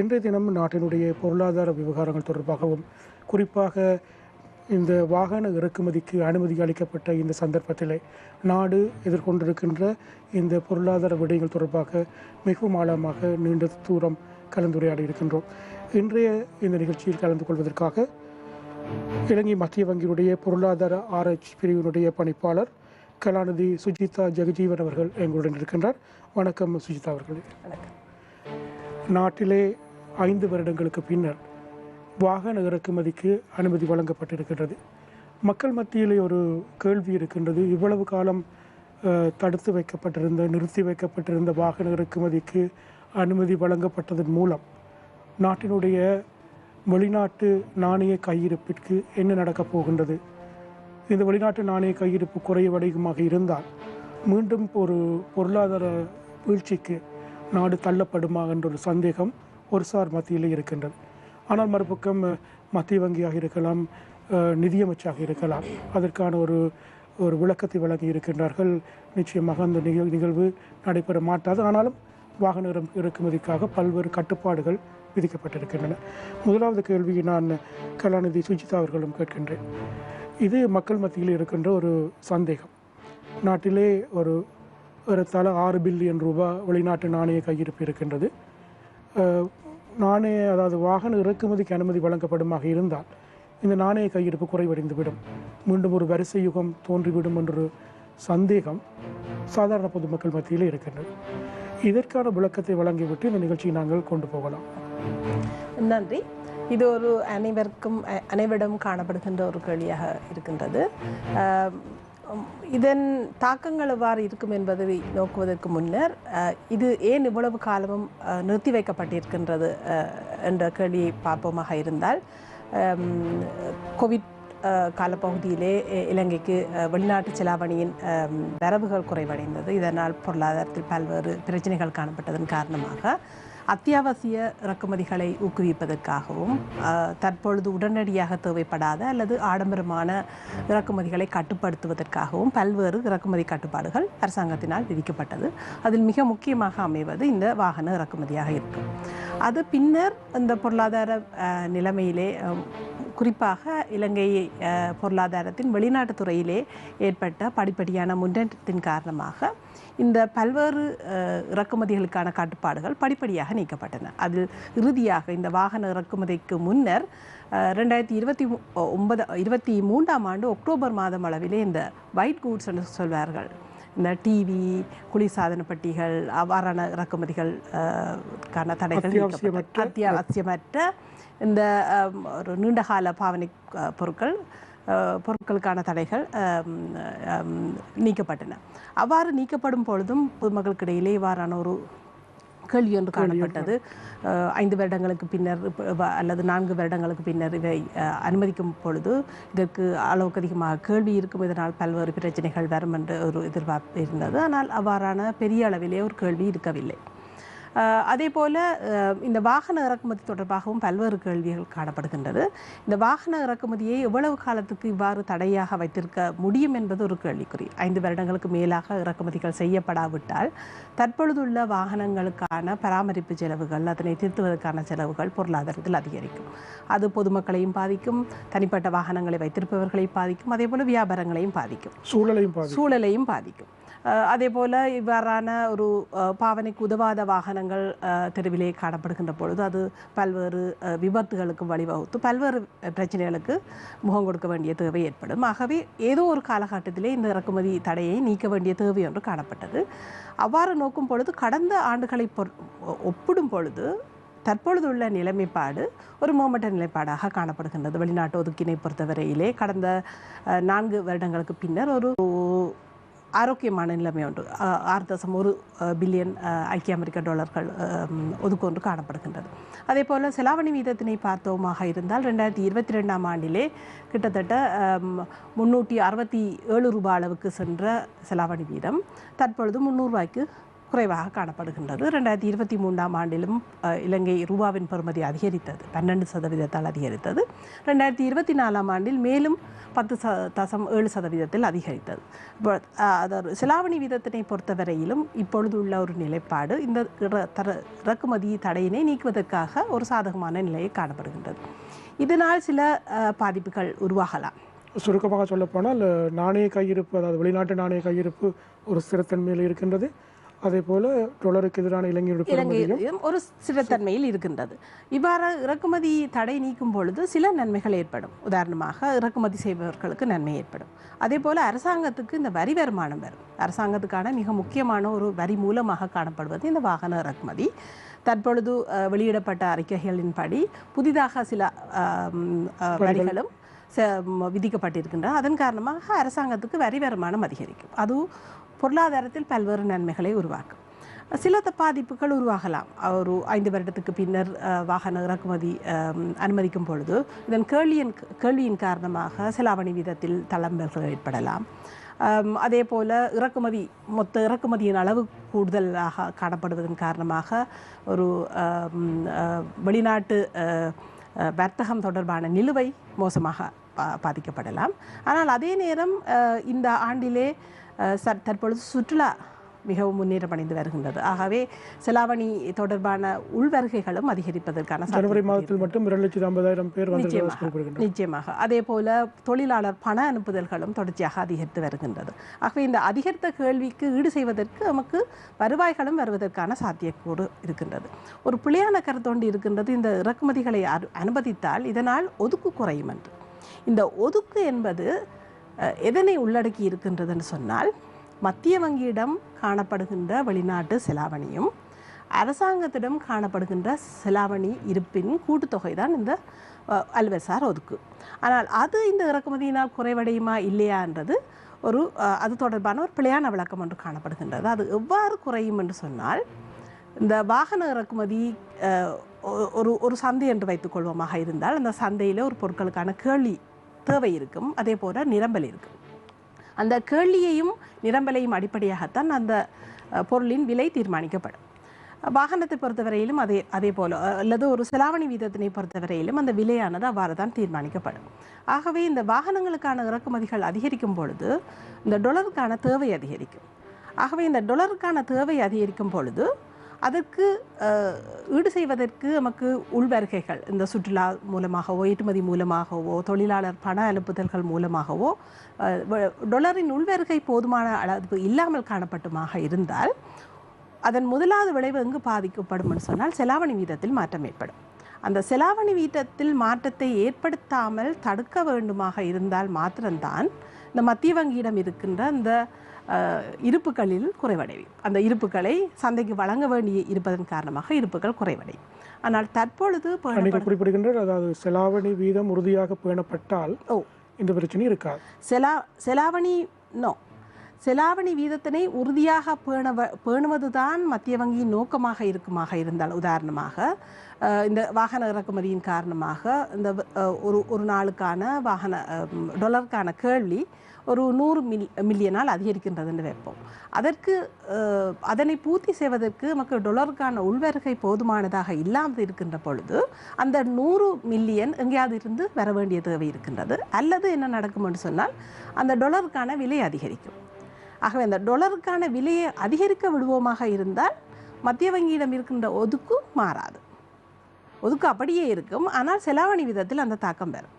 இன்றைய தினம் நாட்டினுடைய பொருளாதார விவகாரங்கள் தொடர்பாகவும் குறிப்பாக இந்த வாகன இறக்குமதிக்கு அனுமதி அளிக்கப்பட்ட இந்த சந்தர்ப்பத்திலே நாடு எதிர்கொண்டிருக்கின்ற இந்த பொருளாதார விடயங்கள் தொடர்பாக மிகவும் ஆழமாக நீண்ட தூரம் கலந்துரையாடி இருக்கின்றோம். இன்றைய இந்த நிகழ்ச்சியில் கலந்து கொள்வதற்காக இலங்கை மத்திய வங்கியினுடைய பொருளாதார ஆராய்ச்சி பிரிவினுடைய பணிப்பாளர் கலாநிதி சுஜிதா ஜெகஜீவன் அவர்கள் எங்களுடன் இருக்கின்றார். வணக்கம் சுஜிதா அவர்களே. நாட்டிலே ஐந்து வருடங்களுக்கு பின்னர் வாகன இறக்குமதிக்கு அனுமதி வழங்கப்பட்டிருக்கின்றது. மக்கள் மத்தியிலே ஒரு கேள்வி இருக்கின்றது. இவ்வளவு காலம் தடுத்து வைக்கப்பட்டிருந்த நிறுத்தி வைக்கப்பட்டிருந்த வாகன இறக்குமதிக்கு அனுமதி வழங்கப்பட்டதன் மூலம் நாட்டினுடைய வெளிநாட்டு நாணய கையிருப்பிற்கு என்ன நடக்கப் போகின்றது? இந்த வெளிநாட்டு நாணய கையிருப்பு குறைவடையுமாக இருந்தால் மீண்டும் ஒரு பொருளாதார வீழ்ச்சிக்கு நாடு தள்ளப்படுமா என்ற ஒரு சந்தேகம் ஒரு சார் மத்தியில் இருக்கின்றது ஆனால் மறுபக்கம் மத்திய வங்கியாக இருக்கலாம் நிதியமைச்சாக இருக்கலாம் அதற்கான ஒரு ஒரு விளக்கத்தை வழங்கி இருக்கின்றார்கள். நிச்சயமாக அந்த நிகழ் நிகழ்வு நடைபெற மாட்டாது. ஆனாலும் வாகன இறக்குமதிக்காக பல்வேறு கட்டுப்பாடுகள் விதிக்கப்பட்டிருக்கின்றன. முதலாவது கேள்வியை நான் கலாநிதி சுஜிதா அவர்களும் கேட்கின்றேன். இது மக்கள் மத்தியில் இருக்கின்ற ஒரு சந்தேகம். நாட்டிலே ஒரு ஏறத்தாழ ஆறு பில்லியன் ரூபாய் வெளிநாட்டு நாணய கையிருப்பு இருக்கின்றது. நாணய அதாவது வாகன இறக்குமதிக்கு அனுமதி வழங்கப்படுமாக இருந்தால் இந்த நாணய கையிருப்பு குறைவடைந்துவிடும். மீண்டும் ஒரு வரிசை யுகம் தோன்றிவிடும் என்ற சந்தேகம் சாதாரண பொதுமக்கள் மத்தியில் இருக்கின்றது. இதற்கான விளக்கத்தை வழங்கிவிட்டு இந்த நிகழ்ச்சியை நாங்கள் கொண்டு போகலாம். நன்றி. இது ஒரு அனைவருக்கும் அ- அனைவரிடம் காணப்படுகின்ற ஒரு கேள்வியாக இருக்கின்றது. இதன் தாக்கங்கள் எவ்வாறு இருக்கும் என்பதை நோக்குவதற்கு முன்னர் இது ஏன் இவ்வளவு காலமும் நிறுத்தி வைக்கப்பட்டிருக்கின்றது என்ற கேள்வியை பார்ப்போமாக இருந்தால் கோவிட் காலப்பகுதியிலே இலங்கைக்கு வெளிநாட்டு செலாவணியின் வரவுகள் குறைவடைந்தது. இதனால் பொருளாதாரத்தில் பல்வேறு பிரச்சனைகள் காணப்பட்டதன் காரணமாக அத்தியாவசிய இறக்குமதிகளை ஊக்குவிப்பதற்காகவும் தற்பொழுது உடனடியாக தேவைப்படாத அல்லது ஆடம்பரமான இறக்குமதிகளை கட்டுப்படுத்துவதற்காகவும் பல்வேறு இறக்குமதி கட்டுப்பாடுகள் அரசாங்கத்தினால் விதிக்கப்பட்டது. அதில் மிக முக்கியமாக அமைவது இந்த வாகன இறக்குமதியாக இருக்கும். அது பின்னர் இந்த பொருளாதார நிலைமையிலே குறிப்பாக இலங்கை பொருளாதாரத்தின் வெளிநாட்டுத் துறையிலே ஏற்பட்ட படிப்படியான முன்னேற்றத்தின் காரணமாக இந்த பல்வேறு இறக்குமதிகளுக்கான கட்டுப்பாடுகள் படிப்படியாக நீக்கப்பட்டன அதில் இறுதியாக இந்த வாகன இறக்குமதிக்கு முன்னர் ரெண்டாயிரத்தி இருபத்தி ஒன்பது இருபத்தி மூன்றாம் ஆண்டு அக்டோபர் மாதம் அளவிலே இந்த ஒயிட் கூட்ஸ் என்று சொல்வார்கள் இந்த டிவி குளிர்சாதன பெட்டிகள் அவ்வாறான இறக்குமதிகள் தடைகள். அத்தியாவசியமற்ற- இந்த ஒரு நீண்டகால பாவனை பொருட்கள் பொருட்களுக்கான தடைகள் நீக்கப்பட்டன. அவ்வாறு நீக்கப்படும் பொழுதும் பொதுமக்களுக்கு இடையிலே இவ்வாறான ஒரு கேள்வி ஒன்று காணப்பட்டது. ஐந்து வருடங்களுக்கு பின்னர் அல்லது நான்கு வருடங்களுக்கு பின்னர் அஹ், அனுமதிக்கும் பொழுது இதற்கு அளவுக்கு அதிகமாக கேள்வி இருக்கும். இதனால் பல்வேறு பிரச்சனைகள் வரும் என்ற ஒரு எதிர்பார்ப்பு இருந்தது. ஆனால் அவ்வாறான பெரிய அளவிலே ஒரு கேள்வி இருக்கவில்லை. அதே போல இந்த வாகன இறக்குமதி தொடர்பாகவும் பல்வேறு கேள்விகள் காணப்படுகின்றது. இந்த வாகன இறக்குமதியை எவ்வளவு காலத்துக்கு இவ்வாறு தடையாக வைத்திருக்க முடியும் என்பது ஒரு கேள்விக்குறி. ஐந்து வருடங்களுக்கு மேலாக இறக்குமதிகள் செய்யப்படாவிட்டால் தற்பொழுதுள்ள வாகனங்களுக்கான பராமரிப்பு செலவுகள் அதனை திருத்துவதற்கான செலவுகள் பொருளாதாரத்தில் அதிகரிக்கும். அது பொதுமக்களையும் பாதிக்கும் தனிப்பட்ட வாகனங்களை வைத்திருப்பவர்களை பாதிக்கும் அதே போல வியாபாரங்களையும் பாதிக்கும். சூழலையும் சூழலையும் பாதிக்கும். அதே போல இவ்வாறான ஒரு பாவனைக்கு உதவாத வாகனங்கள் தெருவிலே காணப்படுகின்ற பொழுது அது பல்வேறு விபத்துகளுக்கு வழிவகுத்து பல்வேறு பிரச்சனைகளுக்கு முகம் கொடுக்க வேண்டிய தேவை ஏற்படும் ஆகவே ஏதோ ஒரு காலகட்டத்திலே இந்த இறக்குமதி தடையை நீக்க வேண்டிய தேவை ஒன்று காணப்பட்டது அவ்வாறு நோக்கும் பொழுது கடந்த ஆண்டுகளை ஒ- ஒப்பிடும் பொழுது தற்பொழுதுள்ள நிலைமைப்பாடு ஒரு மேம்பட்ட நிலைப்பாடாக காணப்படுகின்றது வெளிநாட்டு ஒதுக்கினை பொறுத்தவரையிலே கடந்த நான்கு வருடங்களுக்கு பின்னர் ஒரு ஆரோக்கியமான நிலைமை ஒன்று ஆறு தசம் ஒரு பில்லியன் ஐக்கிய அமெரிக்க டாலர்கள் ஒதுக்கொன்று காணப்படுகின்றது. அதே போல் செலாவணி வீதத்தினை பார்த்தோமாக இருந்தால் ரெண்டாயிரத்தி இருபத்தி ரெண்டாம் ஆண்டிலே கிட்டத்தட்ட முன்னூற்றி அறுபத்தி ஏழு ரூபாய் அளவுக்கு சென்ற செலாவணி வீதம். தற்பொழுது முந்நூறுரூவாய்க்கு குறைவாக காணப்படுகின்றது. ரெண்டாயிரத்தி இருபத்தி மூன்றாம் ஆண்டிலும் இலங்கை ரூபாவின் பெறுமதி அதிகரித்தது. பன்னெண்டு சதவீதத்தால் அதிகரித்தது. ரெண்டாயிரத்தி இருபத்தி நாலாம் ஆண்டில் மேலும் பத்து ச தசம் ஏழு சதவீதத்தில் அதிகரித்தது. இப்போ அதாவது சிலாவணி வீதத்தினை பொறுத்தவரையிலும் இப்பொழுது உள்ள ஒரு நிலைப்பாடு இந்த தர இறக்குமதி தடையினை நீக்குவதற்காக ஒரு சாதகமான நிலையை காணப்படுகின்றது. இதனால் சில பாதிப்புகள் உருவாகலாம். சுருக்கமாக சொல்லப்போனால் நாணய கையிருப்பு அதாவது வெளிநாட்டு நாணய கையிருப்பு ஒரு ஸ்திரத்தன்மையில் இருக்கின்றது. அதே போல டொலருக்கு எதிரான பெறுமதியும் இலங்கையிலும் ஒரு ஸ்திரத்தன்மையில் இருக்கின்றது. இவ்வாறு இறக்குமதி தடை நீக்கும் பொழுது சில நன்மைகள் ஏற்படும். உதாரணமாக இறக்குமதி செய்பவர்களுக்கு நன்மை ஏற்படும். அதே போல அரசாங்கத்துக்கு இந்த வரி வருமானம் வரும். அரசாங்கத்துக்கான மிக முக்கியமான ஒரு வரி மூலமாக காணப்படுவது இந்த வாகன இறக்குமதி. தற்பொழுது வெளியிடப்பட்ட அறிக்கைகளின்படி புதிதாக சில வரிகளும் விதிக்கப்பட்டிருக்கின்றன. அதன் காரணமாக அரசாங்கத்துக்கு வரி வருமானம் அதிகரிக்கும். அதுவும் பொருளாதாரத்தில் பல்வேறு நன்மைகளை உருவாக்கும். சில த- பாதிப்புகள் உருவாகலாம். ஒரு ஐந்து வருடத்துக்கு பின்னர் வாகன இறக்குமதி அனுமதிக்கும் பொழுது இதன் கேள்வியின் கேள்வியின் காரணமாக செலாவணி வீதத்தில் தளம்பல்கள் ஏற்படலாம். அதே போல் இறக்குமதி மொத்த இறக்குமதியின் அளவு கூடுதலாக காணப்படுவதன் காரணமாக ஒரு வெளிநாட்டு வர்த்தகம் தொடர்பான நிலுவை மோசமாக பா- பாதிக்கப்படலாம். ஆனால் அதே நேரம் இந்த ஆண்டிலே சற்- தற்பொழுது சுற்றுலா மிகவும் முன்னேற்றம் அடைந்து வருகின்றது. ஆகவே செலாவணி தொடர்பான உள்வருகைகளும் அதிகரிப்பதற்கான ஜனவரி மாதத்தில் மட்டும் இரண்டு லட்சத்தி ஐம்பதாயிரம் பேர் நிச்சயமாக அதே போல தொழிலாளர் பண அனுப்புதல்களும் தொடர்ச்சியாக அதிகரித்து வருகின்றது. ஆகவே இந்த அதிகரித்த கேள்விக்கு ஈடு செய்வதற்கு நமக்கு வருவாய்களும் வருவதற்கான சாத்தியக்கூறு இருக்கின்றது. ஒரு பிழையான கருத்தொண்டு இருக்கின்றது. இந்த இறக்குமதிகளை அனுமதித்தால் இதனால் ஒதுக்கு குறையும் என்று. இந்த ஒதுக்கு என்பது எதனை உள்ளடக்கி இருக்கின்றதுன்னு சொன்னால் மத்திய வங்கியிடம் காணப்படுகின்ற வெளிநாட்டு செலாவணியும் அரசாங்கத்திடம் காணப்படுகின்ற செலாவணி இருப்பின் கூட்டுத்தொகை தான் இந்த அல்வெசார் அல்வசார் ஒதுக்கு ஆனால் அது இந்த இறக்குமதியினால் குறைவடையுமா இல்லையான்றது ஒரு அது தொடர்பான ஒரு பிழையான விளக்கம் என்று காணப்படுகின்றது. அது எவ்வாறு குறையும் என்று சொன்னால் இந்த வாகன இறக்குமதி ஒ- ஒரு ஒரு சந்தை என்று வைத்துக்கொள்வோமாக இருந்தால் அந்த சந்தையில் ஒரு பொருட்களுக்கான கேள்வி தேவை இருக்கும். அதே போல் நிரம்பல் இருக்கும். அந்த கேள்வியையும் நிரம்பலையும் அடிப்படையாகத்தான் அந்த பொருளின் விலை தீர்மானிக்கப்படும். வாகனத்தை பொறுத்தவரையிலும் அதே அதே போல அல்லது ஒரு செலாவணி வீதத்தினை பொறுத்தவரையிலும் அந்த விலையானது அவ்வாறு தான் தீர்மானிக்கப்படும். ஆகவே இந்த வாகனங்களுக்கான இறக்குமதிகள் அதிகரிக்கும் பொழுது இந்த டொலருக்கான தேவை அதிகரிக்கும். ஆகவே இந்த டொலருக்கான தேவை அதிகரிக்கும் பொழுது அதற்கு ஈடு செய்வதற்கு நமக்கு உள்வருகைகள் இந்த சுற்றுலா மூலமாகவோ ஏற்றுமதி மூலமாகவோ தொழிலாளர் பண அனுப்புதல்கள் மூலமாகவோ டொலரின் உள்வருகை போதுமான அளவு இல்லாமல் காணப்பட்டுமாக இருந்தால் அதன் முதலாவது விளைவு எங்கு பாதிக்கப்படும்னு சொன்னால் செலாவணி வீதத்தில் மாற்றம் ஏற்படும். அந்த செலாவணி வீதத்தில் மாற்றத்தை ஏற்படுத்தாமல் தடுக்க வேண்டுமாக இருந்தால் மாத்திரம்தான் இந்த மத்திய வங்கியிடம் இருக்கின்ற அந்த இருப்புகளில் குறைவடையும். அந்த இருப்புகளை சந்தைக்கு வழங்க வேண்டி இருப்பதன் காரணமாக இருப்புகள் குறைவடையும். ஆனால் தற்பொழுது குறிப்பிடுகின்ற அதாவது செலாவணி வீதம் உறுதியாக பேணப்பட்டால் ஓ. இந்த பிரச்சனை இருக்காது. செலா செலாவணி நோ. செலாவணி வீதத்தினை உறுதியாக பேணவ பேணுவதுதான் மத்திய வங்கியின் நோக்கமாக இருக்குமாக இருந்தால். உதாரணமாக இந்த வாகன இறக்குமதியின் காரணமாக இந்த ஒரு ஒரு நாளுக்கான வாகன டொலருக்கான கேள்வி ஒரு நூறு மில் மில்லியனால் அதிகரிக்கின்றதுன்னு வைப்போம். அதற்கு அதனை பூர்த்தி செய்வதற்கு நமக்கு டொலருக்கான உள்வருகை போதுமானதாக இல்லாமல் இருக்கின்ற பொழுது அந்த நூறு மில்லியன் எங்கேயாவது இருந்து வர வேண்டிய தேவை இருக்கின்றது. அல்லது என்ன நடக்கும் என்று சொன்னால் அந்த டொலருக்கான விலை அதிகரிக்கும். ஆகவே அந்த டொலருக்கான விலையை அதிகரிக்க விடுவோமாக இருந்தால் மத்திய வங்கியிடம் இருக்கின்ற ஒதுக்கு மாறாது. ஒதுக்கு அப்படியே இருக்கும். ஆனால் செலாவணி விதத்தில் அந்த தாக்கம் பெறும்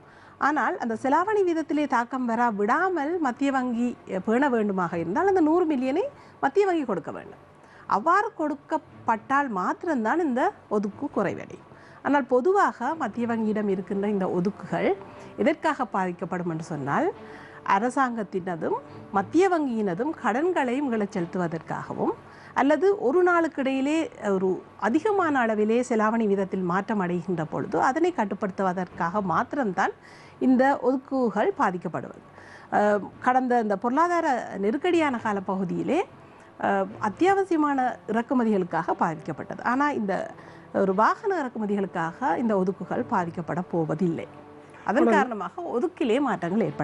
ஆனால் அந்த செலாவணி வீதத்திலே தாக்கம் பெறா விடாமல் மத்திய வங்கி பேண வேண்டுமாக இருந்தால் அந்த நூறு மில்லியனை மத்திய வங்கி கொடுக்க வேண்டும். அவ்வாறு கொடுக்கப்பட்டால் மாத்திரம்தான் இந்த ஒதுக்கு குறைவடையும். ஆனால் பொதுவாக மத்திய வங்கியிடம் இருக்கின்ற இந்த ஒதுக்குகள் எதற்காக பாதிக்கப்படும் என்று சொன்னால் அரசாங்கத்தினதும் மத்திய வங்கியினதும் கடன்களை மீளச் செலுத்துவதற்காகவும் அல்லது ஒரு நாளுக்கு இடையிலே ஒரு அதிகமான அளவிலே செலாவணி வீதத்தில் மாற்றம் அடைகின்ற பொழுது அதனை கட்டுப்படுத்துவதற்காக மாத்திரம்தான் இந்த ஒதுக்குகள் பாதிக்கப்படுவது. கடந்த இந்த பொருளாதார நெருக்கடியான காலப்பகுதியிலே அத்தியாவசியமான இறக்குமதிகளுக்காக பாதிக்கப்பட்டது. ஆனால் இந்த ஒரு வாகன இறக்குமதிகளுக்காக இந்த ஒதுக்குகள் பாதிக்கப்பட போவதில்லை. அதன் காரணமாக ஒதுக்கிலே மாற்றங்கள் ஏற்பட